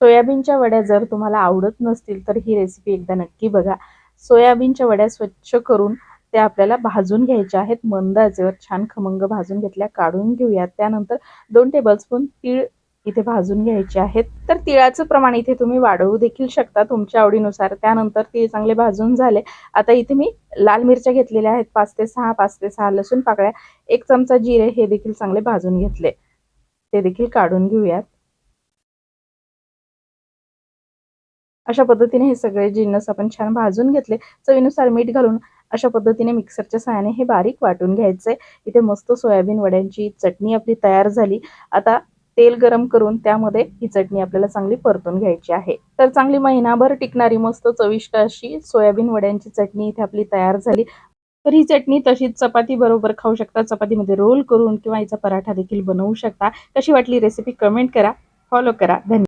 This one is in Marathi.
सोयाबीनच्या वड्या जर तुम्हाला आवडत नसतील तर ही रेसिपी एकदा नक्की बघा. सोयाबीनच्या वड्या स्वच्छ करून त्या आपल्याला भाजून घ्यायच्या आहेत. मंद आचेवर छान खमंग भाजून घेतल्या काढून घेऊयात. त्यानंतर दोन टेबलस्पून तीळ इथे भाजून घ्यायचे आहेत. तर तिळाचं प्रमाण इथे तुम्ही वाढवू देखील शकता तुमच्या आवडीनुसार. त्यानंतर तीळ चांगले भाजून झाले. आता इथे मी लाल मिरच्या घेतलेल्या आहेत. पाच ते सहा पाच ते सहा लसूण पाकळ्या एक चमचा जिरे हे देखील चांगले भाजून घेतले. ते देखील काढून घेऊयात. अशा पद्धतीने हे सगळे जिन्नस आपण छान भाजून घेतले. चवीनुसार मीठ घालून अशा पद्धतीने मिक्सरच्या सहाय्याने हे बारीक वाटून घ्यायचे. इथे मस्त सोयाबीन वड्यांची चटणी आपली तयार झाली. आता तेल गरम करून त्यामध्ये ही चटणी आपल्याला चांगली परतून घ्यायची आहे. तर चांगली महिनाभर टिकणारी मस्त चविष्ट अशी सोयाबीन वड्यांची चटणी इथे आपली तयार झाली. तर ही चटणी तशीच चपाती बरोबर खाऊ शकता. चपातीमध्ये रोल करून किंवा हिचा पराठा देखील बनवू शकता. कशी वाटली रेसिपी कमेंट करा. फॉलो करा. धन्यवाद.